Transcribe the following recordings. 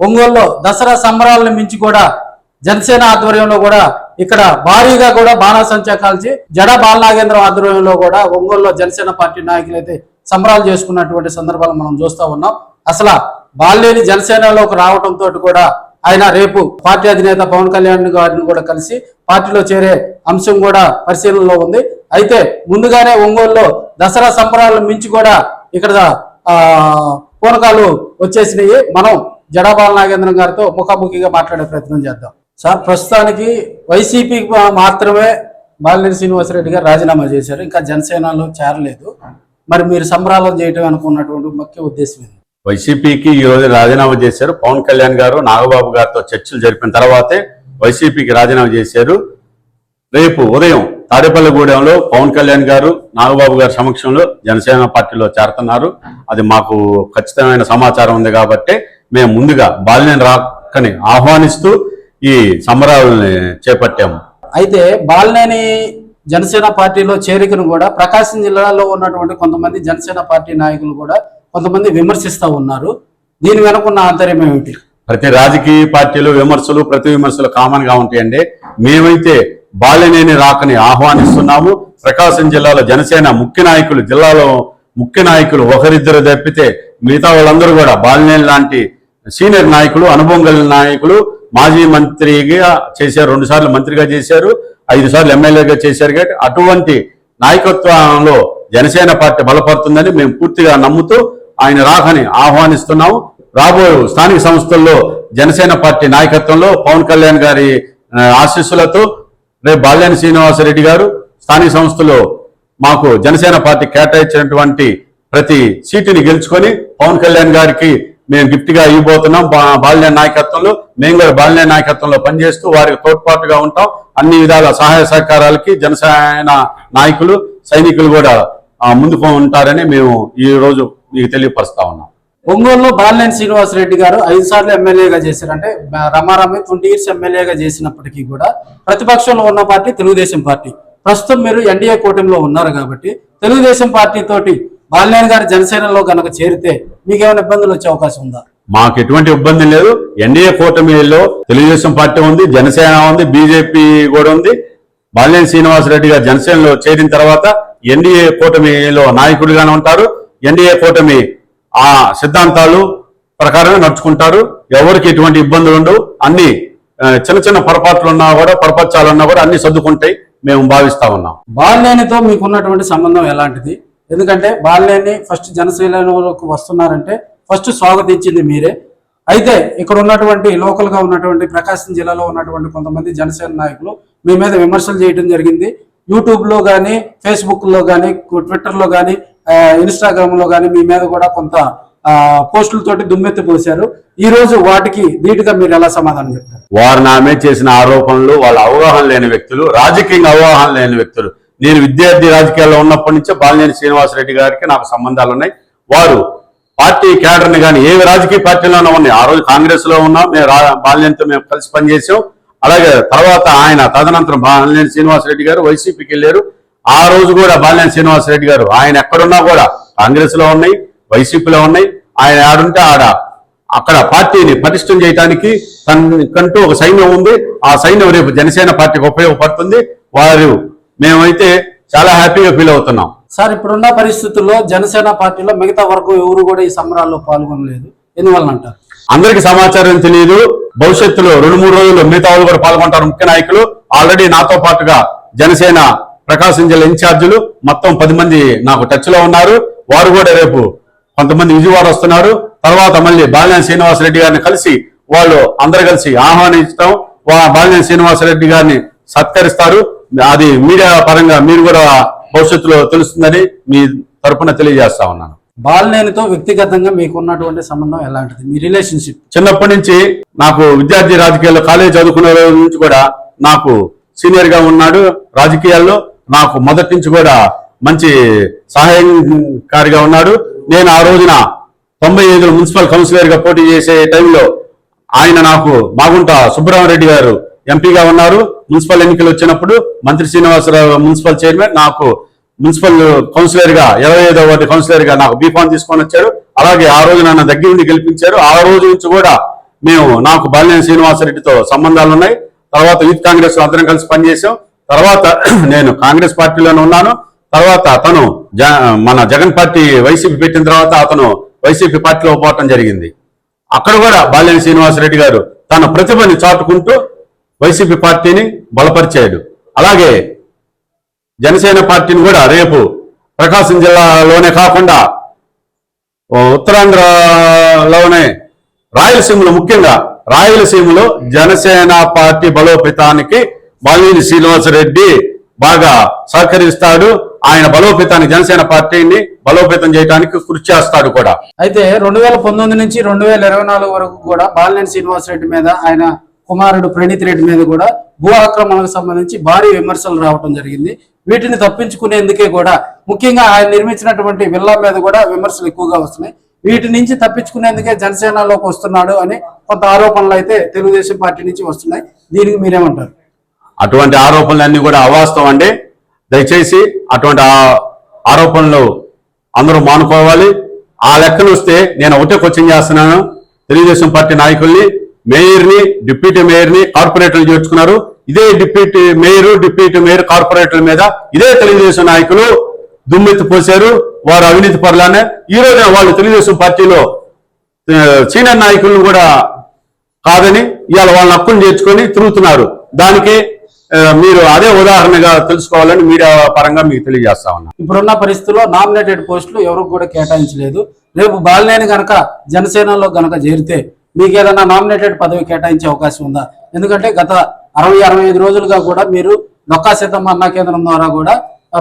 ఒంగోలులో దసరా సంబరాలను మించి కూడా జనసేన ఆధ్వర్యంలో కూడా ఇక్కడ భారీగా కూడా బాణాసంచా కాల్చి జడ బాలనాగేంద్రం ఆధ్వర్యంలో కూడా ఒంగోలులో జనసేన పార్టీ నాయకులు అయితే సంబరాలు చేసుకున్నటువంటి సందర్భాలు మనం చూస్తూ ఉన్నాం. అసలు బాలినేని జనసేనలోకి రావడంతో కూడా ఆయన రేపు పార్టీ అధినేత పవన్ కళ్యాణ్ గారిని కూడా కలిసి పార్టీలో చేరే అంశం కూడా పరిశీలనలో ఉంది. అయితే ముందుగానే ఒంగోలులో దసరా సంబరాలను మించి కూడా ఇక్కడ ఆ పూనకాలు వచ్చేసినాయి. మనం జడాబాల నాగేంద్రం గారితో ముఖాముఖిగా మాట్లాడే ప్రయత్నం చేద్దాం. సార్ ప్రస్తుతానికి వైసీపీ మాత్రమే బాలినేని శ్రీనివాసరెడ్డి గారు రాజీనామా చేశారు. ఇంకా జనసేనలో చేరలేదు. మరి మీరు సంబరాలు చేయటం అనుకున్నటువంటి ముఖ్య ఉద్దేశం ఏంది? వైసీపీకి ఈ రోజు రాజీనామా చేశారు. పవన్ కళ్యాణ్ గారు నాగబాబు గారితో చర్చలు జరిపిన తర్వాతే వైసీపీకి రాజీనామా చేశారు. రేపు ఉదయం తాడేపల్లిగూడెంలో పవన్ కళ్యాణ్ గారు నాగబాబు గారి సమక్షంలో జనసేన పార్టీలో చేరుతున్నారు. అది మాకు ఖచ్చితమైన సమాచారం ఉంది కాబట్టి మేము ముందుగా బాలినేని రాకని ఆహ్వానిస్తూ ఈ సంబరాలని చేపట్టాము. అయితే బాలినేని జనసేన పార్టీలో చేరికను కూడా ప్రకాశం జిల్లాలో ఉన్నటువంటి కొంతమంది జనసేన పార్టీ నాయకులు కూడా కొంతమంది విమర్శిస్తూ ఉన్నారు. దీని వెనుకున్న ఆంతర్యం ఏమిటి? ప్రతి రాజకీయ పార్టీలు విమర్శలు ప్రతి విమర్శలు కామన్గా ఉంటాయండి. మేమైతే బాలినేని రాకని ఆహ్వానిస్తున్నాము. ప్రకాశం జిల్లాలో జనసేన ముఖ్య నాయకులు జిల్లాలో ముఖ్య నాయకులు ఒకరిద్దరు తప్పితే మిగతా వాళ్ళందరూ కూడా బాలినేని లాంటి సీనియర్ నాయకులు అనుభవం కలిగిన నాయకులు మాజీ మంత్రిగా చేశారు రెండు సార్లు మంత్రిగా చేశారు ఐదు సార్లు ఎమ్మెల్యేగా చేశారు కాబట్టి అటువంటి నాయకత్వంలో జనసేన పార్టీ బలపడుతుందని మేము పూర్తిగా నమ్ముతూ ఆయన రాకని ఆహ్వానిస్తున్నాము. రాబోయే స్థానిక సంస్థల్లో జనసేన పార్టీ నాయకత్వంలో పవన్ కళ్యాణ్ గారి ఆశీస్సులతో రేపు బాల్యాని శ్రీనివాసరెడ్డి గారు స్థానిక సంస్థలో మాకు జనసేన పార్టీ కేటాయించినటువంటి ప్రతి సీటుని గెలుచుకొని పవన్ కళ్యాణ్ గారికి మేము గిఫ్ట్గా ఇవ్వబోతున్నాం బాల్య నాయకత్వంలో మేము కూడా బాల్య నాయకత్వంలో పనిచేస్తూ వారికి తోడ్పాటుగా ఉంటాం. అన్ని విధాల సహాయ సహకారాలకి జనసేన నాయకులు సైనికులు కూడా ముందుకు ఉంటారని మేము ఈ రోజు మీకు తెలియపరుస్తా ఉన్నాం. ఒంగోలులో బాలినేని శ్రీనివాసరెడ్డి గారు ఐదు సార్లు ఎమ్మెల్యేగా చేశారు అంటే రమారామి ట్వంటీ ఇయర్స్ ఎమ్మెల్యేగా చేసినప్పటికీ కూడా ప్రతిపక్షంలో ఉన్న పార్టీ తెలుగుదేశం పార్టీ. ప్రస్తుతం మీరు ఎన్డీఏ కూటమిలో ఉన్నారు కాబట్టి తెలుగుదేశం పార్టీ తోటి బాలినేని గారు జనసేనలో గనక చేరితే మీకేమైనా ఇబ్బందులు వచ్చే అవకాశం ఉందా? మాకు ఎటువంటి ఇబ్బంది లేదు. ఎన్డీఏ కూటమిలో తెలుగుదేశం పార్టీ ఉంది జనసేన ఉంది బీజేపీ కూడా ఉంది. బాలినేని శ్రీనివాసరెడ్డి గారు జనసేనలో చేరిన తర్వాత ఎన్డీఏ కూటమిలో నాయకుడిగానే ఉంటారు. ఎన్డీఏ కూటమి ఆ సిద్ధాంతాలు ప్రకారమే నడుచుకుంటారు. ఎవరికి ఎటువంటి ఇబ్బందులు ఉండవు. అన్ని చిన్న చిన్న పొరపాట్లు ఉన్నా కూడా పొరపచ్చాలు ఉన్నా కూడా అన్ని సర్దుకుంటాయి. మేము భావిస్తా ఉన్నాం. బాలినేనితో మీకున్నటువంటి సంబంధం ఎలాంటిది? ఎందుకంటే బాలినేని ఫస్ట్ జనసేనలోకి వస్తున్నారంటే ఫస్ట్ స్వాగతించింది మీరే. అయితే ఇక్కడ ఉన్నటువంటి లోకల్గా ఉన్నటువంటి ప్రకాశం జిల్లాలో ఉన్నటువంటి కొంతమంది జనసేన నాయకులు మీ మీద విమర్శలు చేయడం జరిగింది. యూట్యూబ్లో కానీ ఫేస్బుక్లో కానీ ట్విట్టర్లో కానీ ఇన్స్టాగ్రామ్లో కానీ మీ మీద కూడా కొంత పోస్టులతోటి దుమ్మెత్తి పోశారు. ఈ రోజు వాటికి ధీటుగా మీరు ఎలా సమాధానం చెప్తారు? వారు నా మీద చేసిన ఆరోపణలు వాళ్ళ అవగాహన లేని వ్యక్తులు రాజకీయంగా అవగాహన లేని వ్యక్తులు. నేను విద్యార్థి రాజకీయాల్లో ఉన్నప్పటి నుంచే బాలినేని శ్రీనివాసరెడ్డి గారికి నాకు సంబంధాలు ఉన్నాయి. వారు పార్టీ క్యాడర్ని కానీ ఏ రాజకీయ పార్టీలోనే ఉన్నాయి. ఆ రోజు కాంగ్రెస్లో ఉన్నాం మేము రా- బాలినేనితో మేము కలిసి పనిచేసాం అలాగే తర్వాత ఆయన తదనంతరం బాలినేని శ్రీనివాసరెడ్డి గారు వైసీపీకి వెళ్ళారు. ఆ రోజు కూడా బాలినేని శ్రీనివాసరెడ్డి గారు ఆయన ఎక్కడున్నా కూడా కాంగ్రెస్లో ఉన్నాయి వైసీపీలో ఉన్నాయి. ఆయన ఆడుంటే ఆడ అక్కడ పార్టీని పటిష్టం చేయడానికి తనకంటూ ఒక సైన్యం ఉంది. ఆ సైన్యం రేపు జనసేన పార్టీకి ఉపయోగపడుతుంది. వారు మేమైతే చాలా హ్యాపీగా ఫీల్ అవుతున్నాం. సార్ ఇప్పుడున్న పరిస్థితుల్లో జనసేన పార్టీలో మిగతా వరకు ఎవరు కూడా ఈ సంబరాల్లో పాల్గొనలేదు. ఎందువల్ల అంటారు అందరికి సమాచారం తెలియదు. భవిష్యత్తులో రెండు మూడు రోజులు మిగతా వాళ్ళు కూడా పాల్గొంటారు ముఖ్య నాయకులు. ఆల్రెడీ నాతో పాటుగా జనసేన ప్రకాశం జిల్లా ఇన్ఛార్జీలు మొత్తం పది మంది నాకు టచ్లో ఉన్నారు. వారు కూడా రేపు కొంతమంది విజయవాడ వస్తున్నారు. తర్వాత మళ్ళీ బాలినేని శ్రీనివాసరెడ్డి గారిని కలిసి వాళ్ళు అందరు కలిసి ఆహ్వానించడం బాలినేని శ్రీనివాసరెడ్డి గారిని సత్కరిస్తారు. అది మీడియా పరంగా మీరు కూడా భవిష్యత్తులో తెలుస్తుందని మీ తరపున తెలియజేస్తా ఉన్నాను. బాలినేనితో వ్యక్తిగతంగా మీకు ఉన్నటువంటి సంబంధం ఎలాంటిది? మీ రిలేషన్షిప్ చిన్నప్పటి నుంచి నాకు విద్యార్థి రాజకీయాల్లో కాలేజ్ చదువుకునే రోజు నుంచి కూడా నాకు సీనియర్గా ఉన్నాడు. రాజకీయాల్లో నాకు మొదటి నుంచి కూడా మంచి సహాయకారిగా ఉన్నాడు. నేను ఆ రోజున తొంభై ఐదులో మున్సిపల్ కౌన్సిలర్గా పోటీ చేసే టైంలో ఆయన నాకు మాగుంట సుబ్బరామరెడ్డి గారు ఎంపీగా ఉన్నారు. మున్సిపల్ ఎన్నికలు వచ్చినప్పుడు మంత్రి శ్రీనివాసరావు మున్సిపల్ చైర్మన్ నాకు మున్సిపల్ కౌన్సిలర్గా ఇరవై ఐదో వార్డు కౌన్సిలర్గా నాకు బీఫామ్ తీసుకొని వచ్చారు. అలాగే ఆ రోజు నన్ను దగ్గర నుండి గెలిపించారు. ఆ రోజు నుంచి కూడా మేము నాకు బాలినేని శ్రీనివాసరెడ్డితో సంబంధాలు ఉన్నాయి. తర్వాత యూత్ కాంగ్రెస్ అందరం కలిసి పనిచేసాం తర్వాత నేను కాంగ్రెస్ పార్టీలోనే ఉన్నాను. తర్వాత అతను జ- మన జగన్ పార్టీ వైసీపీ పెట్టిన తర్వాత అతను వైసీపీ పార్టీలో పోవటం జరిగింది. అక్కడ కూడా బాలినేని శ్రీనివాసరెడ్డి గారు తన ప్రతిభని చాటుకుంటూ వైసీపీ పార్టీని బలపరిచాడు. అలాగే జనసేన పార్టీని కూడా రేపు ప్రకాశం జిల్లాలోనే కాకుండా ఉత్తరాంధ్రలోనే రాయలసీమలో ముఖ్యంగా రాయలసీమలో జనసేన పార్టీ బలోపేతానికి బాలినేని శ్రీనివాసరెడ్డి బాగా సహకరిస్తాడు. ఆయన బలోపేతానికి జనసేన పార్టీని బలోపేతం చేయడానికి కృషి చేస్తాడు కూడా. అయితే రెండు వేల పంతొమ్మిది నుంచి రెండు వేల ఇరవై నాలుగు వరకు కూడా బాలినేని శ్రీనివాసరెడ్డి మీద ఆయన కుమారుడు ప్రణీత్ రెడ్డి మీద కూడా భూ ఆక్రమణకు సంబంధించి భారీ విమర్శలు రావడం జరిగింది. వీటిని తప్పించుకునేందుకే కూడా ముఖ్యంగా ఆయన నిర్మించినటువంటి విల్లా మీద కూడా విమర్శలు ఎక్కువగా వస్తున్నాయి. వీటి నుంచి తప్పించుకునేందుకే జనసేనలోకి వస్తున్నాడు అని కొంత ఆరోపణలు అయితే తెలుగుదేశం పార్టీ నుంచి వస్తున్నాయి. దీనికి మీరేమంటారు? అటువంటి ఆరోపణలన్నీ కూడా అవాస్తవం అండి. దయచేసి అటువంటి ఆరోపణలు అందరూ మానుకోవాలి. ఆ లెక్కలు వస్తే నేను ఒకటే క్వశ్చన్ చేస్తున్నాను. తెలుగుదేశం పార్టీ నాయకుల్ని మేయర్ని డిప్యూటీ మేయర్ని కార్పొరేటర్లు చేర్చుకున్నారు. ఇదే డిప్యూటీ మేయర్ డిప్యూటీ మేయర్ కార్పొరేటర్ల మీద ఇదే తెలుగుదేశం నాయకులు దుమ్మెత్తి పోశారు. వారు అవినీతి పరులానే ఈ రోజున వాళ్ళు తెలుగుదేశం పార్టీలో సీనియర్ నాయకులను కూడా కాదని ఇవాళ వాళ్ళని హక్కులు చేర్చుకొని తిరుగుతున్నారు. దానికి మీరు అదే ఉదాహరణగా తెలుసుకోవాలని మీడియా పరంగా మీకు తెలియజేస్తా ఉన్నా. ఇప్పుడున్న పరిస్థితుల్లో నామినేటెడ్ పోస్టులు ఎవరికి కూడా కేటాయించలేదు. రేపు బాలినేని గనక జనసేనలో గనక చేరితే మీకు ఏదైనా నామినేటెడ్ పదవి కేటాయించే అవకాశం ఉందా? ఎందుకంటే గత అరవై అరవై ఐదు రోజులుగా కూడా మీరు నొక్కా సీతమ్మ అన్నా కేంద్రం ద్వారా కూడా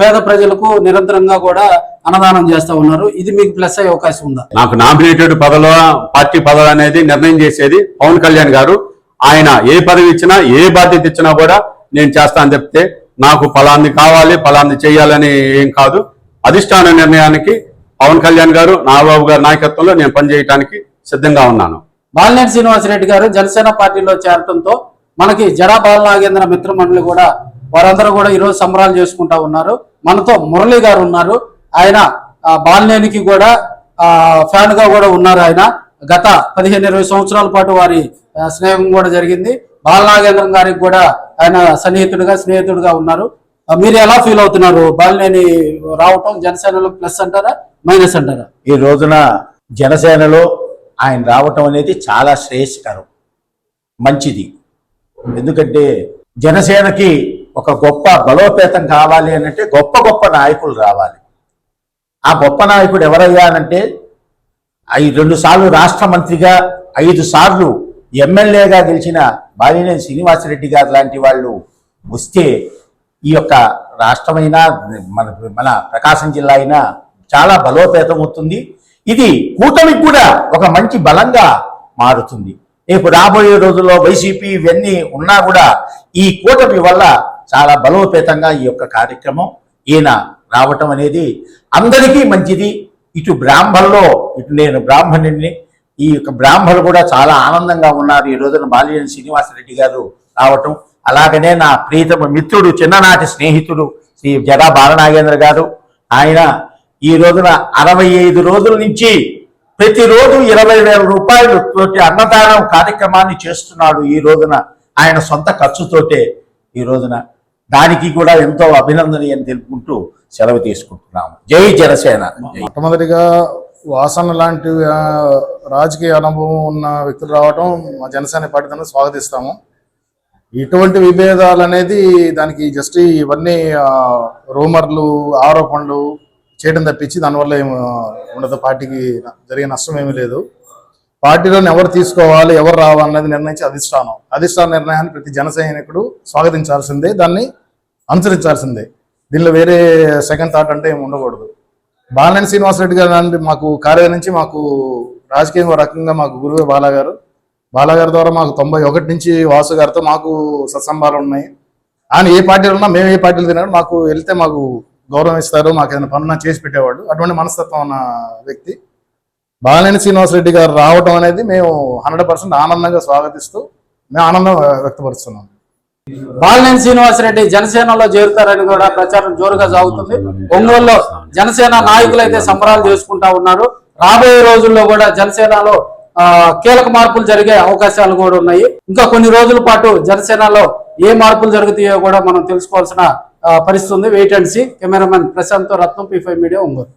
పేద ప్రజలకు నిరంతరంగా కూడా అన్నదానం చేస్తూ ఉన్నారు. ఇది మీకు ప్లస్ అయ్యే అవకాశం ఉందా? నాకు నామినేటెడ్ పదవ పార్టీ పదవి అనేది నిర్ణయం చేసేది పవన్ కళ్యాణ్ గారు. ఆయన ఏ పదవి ఇచ్చినా ఏ బాధ్యత ఇచ్చినా కూడా నేను చేస్తాను చెప్తే నాకు ఫలాన్ని కావాలి ఫలాన్ని చేయాలని ఏం కాదు. అధిష్టాన నిర్ణయానికి పవన్ కళ్యాణ్ గారు నాగబాబు గారి నాయకత్వంలో నేను పనిచేయడానికి సిద్ధంగా ఉన్నాను. బాలినేని శ్రీనివాసరెడ్డి గారు జనసేన పార్టీలో చేరటంతో మనకి జడా బాలనాగేంద్ర మిత్రమండలి కూడా వారందరూ కూడా ఈరోజు సంబరాలు చేసుకుంటా ఉన్నారు. మనతో మురళి గారు ఉన్నారు. ఆయన బాలినేనికి కూడా ఫ్యాన్గా ఫ్యాన్గా కూడా ఉన్నారు ఆయన. గత పదిహేను ఇరవై సంవత్సరాల పాటు వారి స్నేహం కూడా జరిగింది. బాలనాగేంద్రం గారికి కూడా ఆయన సన్నిహితుడిగా స్నేహితుడిగా ఉన్నారు. మీరు ఎలా ఫీల్ అవుతున్నారు? బాలినేని రావటం జనసేనలో ప్లస్ అంటారా మైనస్ అంటారా? ఈ రోజున జనసేనలో ఆయన రావటం అనేది చాలా శ్రేయస్కరం. మంచిది. ఎందుకంటే జనసేనకి ఒక గొప్ప బలోపేతం కావాలి అనంటే గొప్ప గొప్ప నాయకులు రావాలి. ఆ గొప్ప నాయకుడు ఎవరయ్యానంటే ఐ రెండు సార్లు రాష్ట్ర మంత్రిగా ఐదు సార్లు ఎమ్మెల్యేగా గెలిచిన బాలినేని శ్రీనివాసరెడ్డి గారు లాంటి వాళ్ళు వస్తే ఈ యొక్క రాష్ట్రమైనా మన మన ప్రకాశం జిల్లా అయినా చాలా బలోపేతం అవుతుంది. ఇది కూటమికి కూడా ఒక మంచి బలంగా మారుతుంది. రేపు రాబోయే రోజుల్లో వైసీపీ ఇవన్నీ ఉన్నా కూడా ఈ కూటమి వల్ల చాలా బలోపేతంగా ఈ యొక్క కార్యక్రమం ఈయన రావటం అనేది అందరికీ మంచిది. ఇటు బ్రాహ్మణలో ఇటు నేను బ్రాహ్మణుడిని ఈ యొక్క బ్రాహ్మణులు కూడా చాలా ఆనందంగా ఉన్నారు. ఈ రోజున బాలినేని శ్రీనివాసరెడ్డి గారు రావటం అలాగనే నా ప్రీతమ మిత్రుడు చిన్ననాటి స్నేహితుడు శ్రీ జడా బాలనాగేంద్ర గారు. ఆయన ఈ రోజున అరవై ఐదు రోజుల నుంచి ప్రతిరోజు ఇరవై వేల రూపాయలు తోటి అన్నదానం కార్యక్రమాన్ని చేస్తున్నాడు ఈ రోజున ఆయన సొంత ఖర్చుతోటే ఈ రోజున. దానికి కూడా ఎంతో అభినందనీయం తెలుపుకుంటూ సెలవు తీసుకుంటున్నాము. జై జనసేన. మొట్టమొదటిగా వాసన లాంటి రాజకీయ అనుభవం ఉన్న వ్యక్తులు రావటం మా జనసేన పార్టీ స్వాగతిస్తాము. ఇటువంటి విభేదాలు అనేది దానికి జస్ట్ ఇవన్నీ రూమర్లు ఆరోపణలు చేయడం తప్పించి దానివల్ల ఏమి ఉండదు. పార్టీకి జరిగే నష్టం ఏమీ లేదు. పార్టీలోని ఎవరు తీసుకోవాలి ఎవరు రావాలన్నది నిర్ణయించి అధిష్టానం. అధిష్టాన నిర్ణయాన్ని ప్రతి జన సైనికుడు స్వాగతించాల్సిందే దాన్ని అనుసరించాల్సిందే. దీనిలో వేరే సెకండ్ థాట్ అంటే ఏమి ఉండకూడదు. బాలనేని శ్రీనివాసరెడ్డి గారు అంటే మాకు కార్యాలయం నుంచి మాకు రాజకీయంగా రకంగా మాకు గురువే బాలాగారు. గారు ద్వారా మాకు తొంభై ఒకటి నుంచి వాసు గారితో మాకు సత్సంబాలు ఉన్నాయి. ఆయన ఏ పార్టీలో ఉన్నా మేము ఏ పార్టీలు తిన్నాడు మాకు వెళ్తే మాకు గౌరవం ఇస్తారు మాకు ఏదైనా పనున్నా చేసి పెట్టేవాడు అటువంటి మనస్తత్వం ఉన్న వ్యక్తి. బాలినేని శ్రీనివాసరెడ్డి గారు రావటం అనేది మేము హండ్రెడ్ పర్సెంట్ ఆనందంగా స్వాగతిస్తూ మేము ఆనందం వ్యక్తపరుస్తున్నాం. బాలినేని శ్రీనివాసరెడ్డి జనసేనలో చేరుతారని కూడా ప్రచారం జోరుగా సాగుతుంది. ఒంగోలులో జనసేన నాయకులు అయితే సంబరాలు చేసుకుంటా ఉన్నారు. రాబోయే రోజుల్లో కూడా జనసేనలో ఆ, కీలక మార్పులు జరిగే అవకాశాలు కూడా ఉన్నాయి. ఇంకా కొన్ని రోజుల పాటు జనసేనలో ఏ మార్పులు జరుగుతాయో కూడా మనం తెలుసుకోవాల్సిన ఆ, పరిస్థితి ఉంది wait and see cameraman Prashanth Ratnam P five media Ongole.